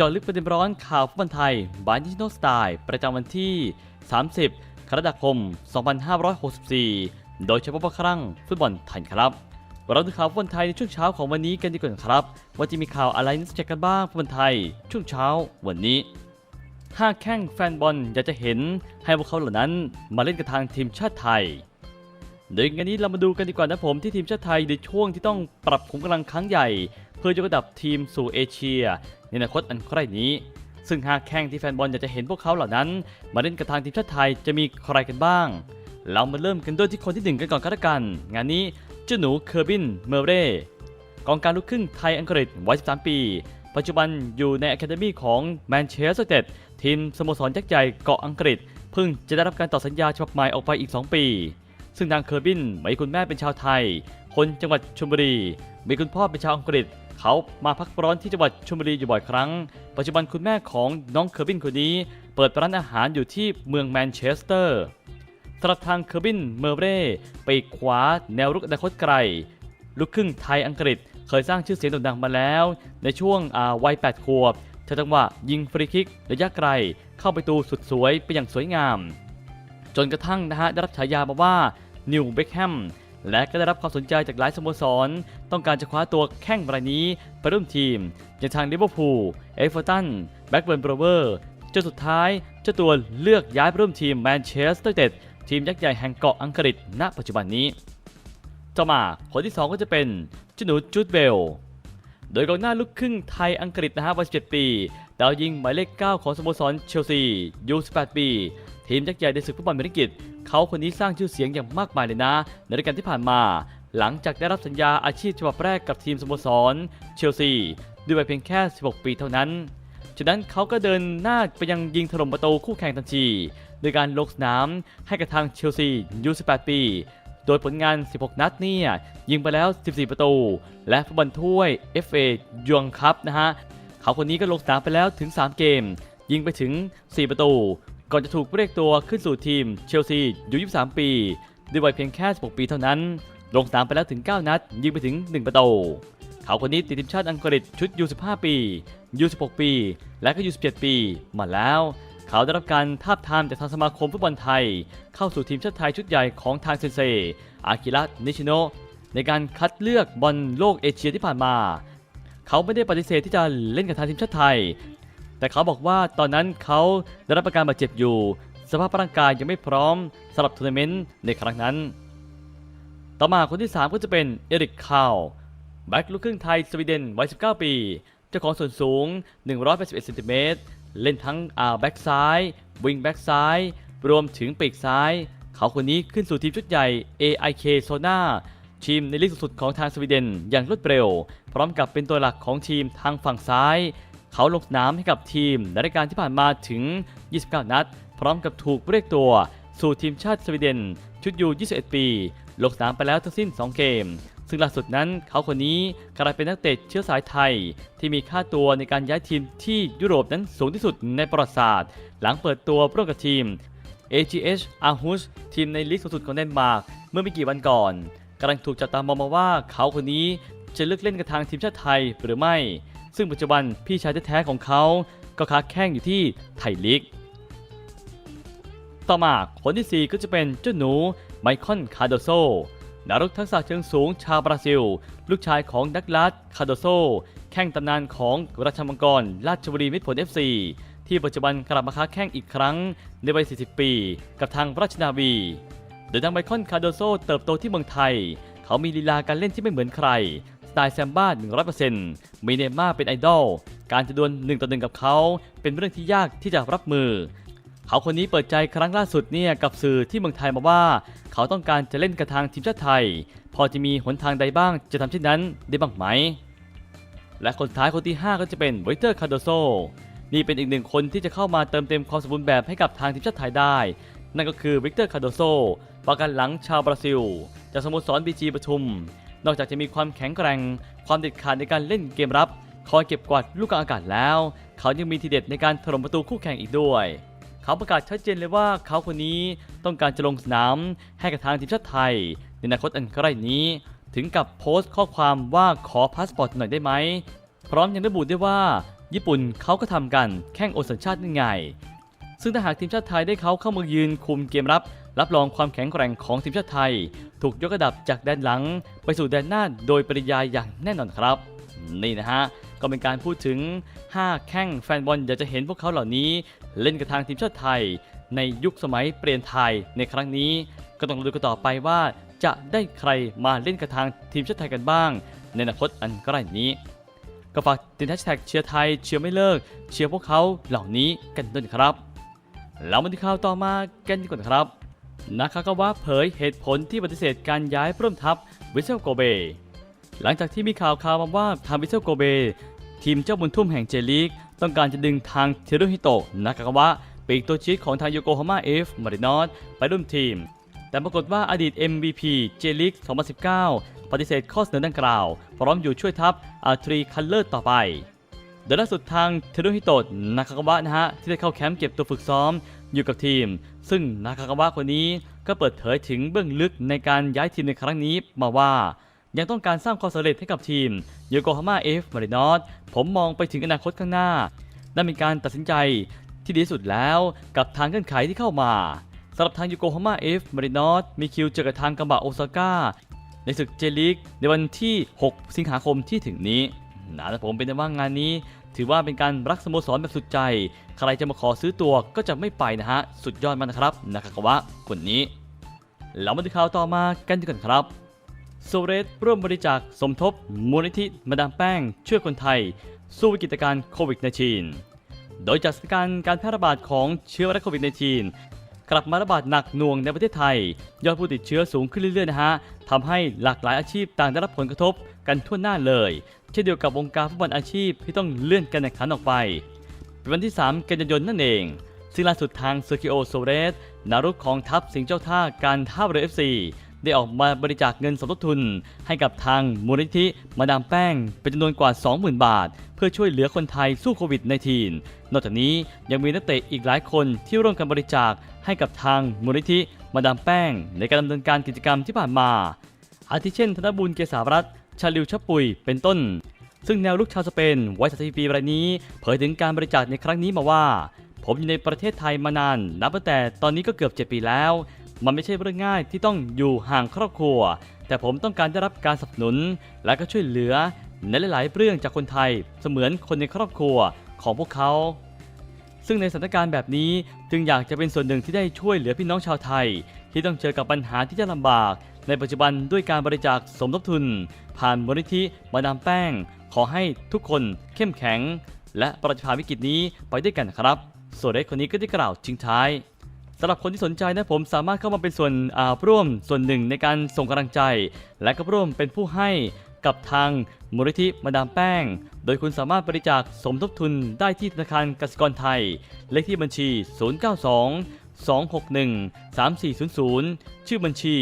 จาะลึกประเด็นร้อนข่าวฟุตบอลไทย บายดิจิทัลสไตล์ประจำวันที่ 30 กรกฎาคม 2564 โดยเฉพาะครั้งฟุตบอลไทยครับ เราดูข่าวฟุตบอลไทยในช่วงเช้าของวันนี้กันดีกว่าครับ ว่าจะมีข่าวอะไรน่าสนใจกันบ้างฟุตบอลไทย ช่วงเช้าวันนี้ห้าแข้งแฟนบอลอยากจะเห็นให้พวกเขาเหล่านั้นมาเล่นกับทางทีมชาติไทยโดยงานนี้เรามาดูกันดีกว่านะผมที่ทีมชาติไทยในช่วงที่ต้องปรับขุมกำลังครั้งใหญ่ เพื่อยกระดับทีมสู่เอเชีย ในอนาคตอันใกล้นี้ ซึ่งหากแข่งที่แฟนบอลอยากจะเห็นพวกเขาเหล่านั้น มาเล่นกับทางทีมชาติไทยจะมีใครกันบ้าง เรามาเริ่มกันด้วยที่คนที่หนึ่งกันก่อนก็แล้วกัน งานนี้เจ้าหนูเคอร์บินเมอร์เร่กองการลูกครึ่งไทยอังกฤษวัย 13 ปี ปัจจุบันอยู่ในอะคาเดมี่ของแมนเชสเตอร์ทีมสโมสรยักษ์ใหญ่เกาะอังกฤษเพิ่งจะได้รับการต่อสัญญาฉบับใหม่ออกไปอีก 2 ปี ซึ่งทางเคอร์บินมีคุณแม่เป็นชาวไทย คนจังหวัดชลบุรี มีคุณพ่อเป็นชาวอังกฤษ เขามาพักร้อนที่จังหวัดชลบุรีอยู่บ่อยครั้ง ปัจจุบันคุณแม่ของน้องเคอร์บินคนนี้ เปิดร้านอาหารอยู่ที่เมืองแมนเชสเตอร์สำหรับทางเคอร์บินเมอร์เร่ไปขวาแนวรุกอนาคตไกล ลูกครึ่งไทยอังกฤษ เคยสร้างชื่อเสียงโด่งดังมาแล้ว ในช่วงวัย 8 ขวบใช้จังหวะยิงฟรีคิกระยะไกล เข้าไปตูสุดสวยไปอย่างสวยงาม จนกระทั่งนะฮะได้รับฉายามาว่านิวเบคแฮม และก็ได้รับความสนใจจากหลายสโมสร ต้องการจะคว้าตัวแข้งรายนี้ไปร่วมทีมอย่างทางลิเวอร์พูลเอฟเวอร์ตันแบ็กเบิร์นโบรเวอร์จนสุดท้ายเจ้าตัวเลือกย้ายไปร่วมทีมแมนเชสเตอร์เต็ดทีมยักษ์ใหญ่แห่งเกาะอังกฤษณปัจจุบันนี้ต่อมาคนที่ 2 ก็จะเป็นจนูจูดเบล โดยกองหน้าลูกครึ่งไทยอังกฤษนะฮะวัย17ปี ดาวยิงหมายเลข 9 ของสโมสรเชลซียู18ปี ทีมยักษ์ใหญ่ในศึกฟุตบอลเมริกิต เขาคนนี้สร้างชื่อเสียงอย่างมากมายเลยนะ ในรายการที่ผ่านมา หลังจากได้รับสัญญาอาชีพฉบับแรกกับทีมสโมสรเชลซีด้วยวัยเพียงแค่ 16 ปีเท่านั้นจากนั้นเขาก็เดินหน้าไปยังยิงถล่มประตูคู่แข่งทันทีโดยการลงสนามให้กับทางเชลซียู18 ปี โดยผลงาน 16 นัดเนี่ยยิงไปแล้ว 14 ประตู และฟุตบอลถ้วย FA ยองคัพนะฮะ เขาคนนี้ก็ลงสนามไปแล้วถึง 3 เกม ยิงไปถึง 4 ประตู ก่อนจะถูกเรียกตัวขึ้นสู่ทีมเชลซีอยู่ 23 ปี ด้วยวัยเพียงแค่ 16 ปีเท่านั้น ลงสนามไปแล้วถึง 9 นัด ยิงไปถึง 1 ประตู เขาคนนี้ติดทีมชาติอังกฤษชุด U15 ปี U16 ปี และก็ U17 ปี มาแล้ว เขาได้รับการทาบทามจากทางสมาคมฟุตบอลไทย เข้าสู่ทีมชาติไทยชุดใหญ่ของทางเซนเซ อากิระนิชิโนในการคัดเลือกบอลโลกเอเชียที่ผ่านมา เขาไม่ได้ปฏิเสธที่จะเล่นกับทางทีมชาติไทย แต่เขาบอกว่าตอนนั้นเขาได้รับอาการบาดเจ็บอยู่ สภาพร่างกายยังไม่พร้อมสำหรับทัวร์นาเมนต์ในครั้งนั้น ต่อมาคนที่ 3 ก็จะเป็นเอริกคาวแบ็กลูกครึ่งไทยสวีเดนวัย 19 ปี เจ้าของส่วนสูง 181เซนติเมตรเล่นทั้งอาแบ็กซ้าย วิงแบ็กซ้าย รวมถึงปีกซ้าย เขาคนนี้ขึ้นสู่ทีมชุดใหญ่ AIK s o n a ทีมในลีกสุดของทางสวีเดนอย่างรวดเร็ว พร้อมกับเป็นตัวหลักของทีมทางฝั่งซ้าย เขาลงสนามให้กับทีมในรายการที่ผ่านมาถึง 29 นัด พร้อมกับถูกเรียกตัว สู่ทีมชาติสวีเดน ชุดยู 21 ปี ลงสนามไปแล้วทั้งสิ้น 2 เกม ซึ่งล่าสุดนั้นเขาคนนี้กลายเป็นนักเตะเชื้อสายไทย ที่มีค่าตัวในการย้ายทีมที่ยุโรปนั้นสูงที่สุดในประวัติศาสตร์ หลังเปิดตัวร่วมกับทีม AGH Aarhus ทีมในลีกสูงสุดของเดนมาร์กเมื่อไม่กี่วันก่อนกำลังถูกจับตามองมาว่าเขาคนนี้จะเลือกเล่นกับทางทีมชาติไทยหรือไม่ ซึ่งปัจจุบันพี่ชายแท้ๆของเขาก็ค้าแข้งอยู่ที่ไทยลีก ต่อมาคนที่ 4 ก็จะเป็นเจ้าหนูไมคอนคาโดโซดารุกทักษะเชิงสูงชาวบราซิล ลูกชายของดักลาสคาโดโซ แข้งตำนานของราชมังกรราชบุรีมิตรผล FC ที่ปัจจุบันกลับมาค้าแข้งอีกครั้งในวัย 40 ปี กับทางราชนาวี โดยทางไมคอนคาโดโซเติบโตที่เมืองไทย เขามีลีลาการเล่นที่ไม่เหมือนใคร ไตล์แซมบ้า100%มีเนม่าเป็นไอดอล การจะดวล1ต่อ1กับเขา เป็นเรื่องที่ยากที่จะรับมือ เขาคนนี้เปิดใจครั้งล่าสุดเนี่ยกับสื่อที่เมืองไทยมาว่า เขาต้องการจะเล่นกับทางทีมชาติไทย พอจะมีหนทางใดบ้างจะทำเช่นนั้นได้บ้างไหม และคนท้ายคนที่ 5 ก็จะเป็นไวเตอร์คาโดโซนี่เป็นอีกหนึ่งคนที่จะเข้ามาเติมเต็มความสมบูรณ์แบบให้กับทางทีมชาติไทยได้ นั่นก็คือวิกเตอร์คาโดโซประกันหลังชาวบราซิล จากสโมสรบีจีปทุม นอกจากจะมีความแข็งแกร่ง ความเด็ดขาดในการเล่นเกมรับคอยเก็บกวาดลูกกลางอากาศแล้ว เขายังมีทีเด็ดในการถล่มประตูคู่แข่งอีกด้วย เขาประกาศชัดเจนเลยว่าเขาคนนี้ต้องการจะลงสนามให้กับทางทีมชาติไทย ในอนาคตอันใกล้นี้ ถึงกับโพสต์ข้อความว่าขอพาสปอร์ตหน่อยได้ไหม พร้อมยังระบุด้วยว่า ญี่ปุ่นเขาก็ทำกันแข่งโอสัญชาตินี่ไงซึ่งถ้าหากทีมชาติไทยได้เขาเข้ามายืนคุมเกมรับ รับรองความแข็งแกร่งของทีมชาติไทย ถูกยกระดับจากแดนหลัง ไปสู่แดนหน้าโดยปริยายอย่างแน่นอนครับ นี่นะฮะ ก็เป็นการพูดถึง 5 แข้งแฟนบอลอยากจะเห็นพวกเขาเหล่านี้ เล่นกับทางทีมชาติไทย ในยุคสมัยเปลี่ยนไทยในครั้งนี้ ก็ต้องดูกันต่อไปว่า จะได้ใครมาเล่นกับทางทีมชาติไทยกันบ้าง ในอนาคตอันใกล้นี้ก็ฝากติดแฮชแท็กเชียร์ไทยเชียร์ไม่เลิก เชียร์พวกเขาเหล่านี้กันด้วยครับแล้วมาที่ข่าวต่อมากันดีกว่าครับ นาคากาวะเผยเหตุผลที่ปฏิเสธการย้ายร่วมทัพวิเซลโกเบ หลังจากที่มีข่าวข่าวมาว่าทางวิเซลโกเบ ทีมเจ้าบุญทุ่มแห่งเจลีก ต้องการจะดึงทางเทโรฮิโตะนากากาวะปีกตัวชี้ของทางโยโกฮาม่าเอฟมารินอสไปร่วมทีม แต่ปรากฏว่าอดีต MVP เจลิก2019 ปฏิเสธข้อเสนอดังกล่าว พร้อมอยู่ช่วยทัพอาทรีคัลเลอร์ต่อไปโดยล่าสุดทางเทโรฮิโตะนากากาวะนะฮะที่ได้เข้าแคมป์เก็บตัวฝึกซ้อมอยู่กับทีม ซึ่งนากากาวะคนนี้ก็เปิดเผยถึงเบื้องลึกในการย้ายทีมในครั้งนี้มาว่า ยังต้องการสร้างความสำเร็จให้กับทีมโยโกฮาม่าเอฟมารินอสผมมองไปถึงอนาคตข้างหน้านั่นเป็นการตัดสินใจที่ดีสุดแล้วกับทางเงื่อนไขที่เข้ามาสำหรับทางโยโกฮาม่าเอฟมารินอสมีคิวเจอกับทางกัมบะโอซาก้าในศึกเจลิกในวันที่ 6 สิงหาคมที่ถึงนี้นะแต่ผมเป็นว่างานนี้ ถือว่าเป็นการรักสโมสรแบบสุดใจ ใครจะมาขอซื้อตัวก็จะไม่ไปนะฮะ สุดยอดมากนะครับนากากาวะคนนี้แล้วมาดูข่าวต่อมากันดีกว่าครับโซเรสร่วมบริจาคสมทบมูลนิธิมาดามแป้ง ช่วยคนไทย สู้วิกฤตการณ์โควิด -19 โดยจากสถานการณ์การแพร่ระบาดของเชื้อไวรัสโควิด -19 กลับมาระบาดหนักหน่วงในประเทศไทย ยอดผู้ติดเชื้อสูงขึ้นเรื่อยๆนะฮะทำให้หลากหลายอาชีพต่างได้รับผลกระทบกันทั่วหน้าเลย เช่นเดียวกับวงการฟุตบอลอาชีพที่ต้องเลื่อนการแข่งขันออกไปเป็นวันที่ 3 กันยายนนั่นเองซึ่งล่าสุดทางเซอร์กิโอโซเรสนารุกของทัพสิงห์เจ้าท่าการท่าเรือ FC ได้ออกมาบริจาคเงินสมทบทุน ให้กับทางมูลนิธิมาดามแป้ง เป็นจำนวนกว่า 20,000 บาท เพื่อช่วยเหลือคนไทยสู้โควิด -19 นอกจากนี้ยังมีนักเตะอีกหลายคนที่ร่วมกันบริจาคให้กับทางมูลนิธิมาดามแป้ง ในการดำเนินการกิจกรรมที่ผ่านมา อาทิเช่น ธนบุญเกษารัตน์ ชาลิวชะปุย เป็นต้น ซึ่งแนวลุกชาวสเปนไวัย30ปีรายนี้ เผยถึงการบริจาคในครั้งนี้มาว่า ผมอยู่ในประเทศไทยมานาน นับตั้งแต่ตอนนี้ก็เกือบ 7 ปีแล้ว มันไม่ใช่เรื่องง่ายที่ต้องอยู่ห่างครอบครัว แต่ผมต้องการได้รับการสนับสนุน และก็ช่วยเหลือในหลาย ๆ เรื่องจากคนไทยเสมือนคนในครอบครัวของพวกเขา ซึ่งในสถานการณ์แบบนี้จึงอยากจะเป็นส่วนหนึ่งที่ได้ช่วยเหลือพี่น้องชาวไทย ที่ต้องเจอกับปัญหาที่จะลำบาก ในปัจจุบันด้วยการบริจาคสมทบทุน ผ่านมูลนิธิมาดามแป้ง ขอให้ทุกคนเข้มแข็ง และประชาวิกฤตนี้ไปด้วยกันครับโซเรสคนนี้ก็ได้กล่าวทิ้งท้ายสำหรับคนที่สนใจนะผมสามารถเข้ามาเป็นส่วนร่วมส่วนหนึ่งในการส่งกำลังใจ และก็ร่วมเป็นผู้ให้กับทางมูลนิธิมาดามแป้ง โดยคุณสามารถบริจาคสมทบทุนได้ที่ธนาคารกสิกรไทย เลขที่บัญชี 092 261 3400 ชื่อบัญชี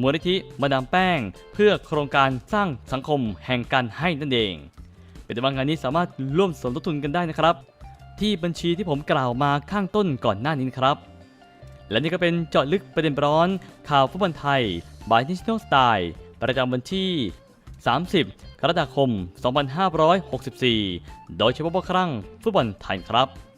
มูลนิธิมาดามแป้ง เพื่อโครงการสร้างสังคมแห่งการให้นั่นเองเป็นแต่ว่างานนี้สามารถร่วมสมทบทุนกันได้นะครับ ที่บัญชีที่ผมกล่าวมาข้างต้นก่อนหน้านี้นครับ และนี่ก็เป็นเจาะลึกประเด็นร้อน ข่าวฟุตบอลไทยบายนิชโนสไตล์ประจำวันที่ 30 กรกฎาคม 2564 โดยเฉพาะครั้งฟุตบอลไทยครับ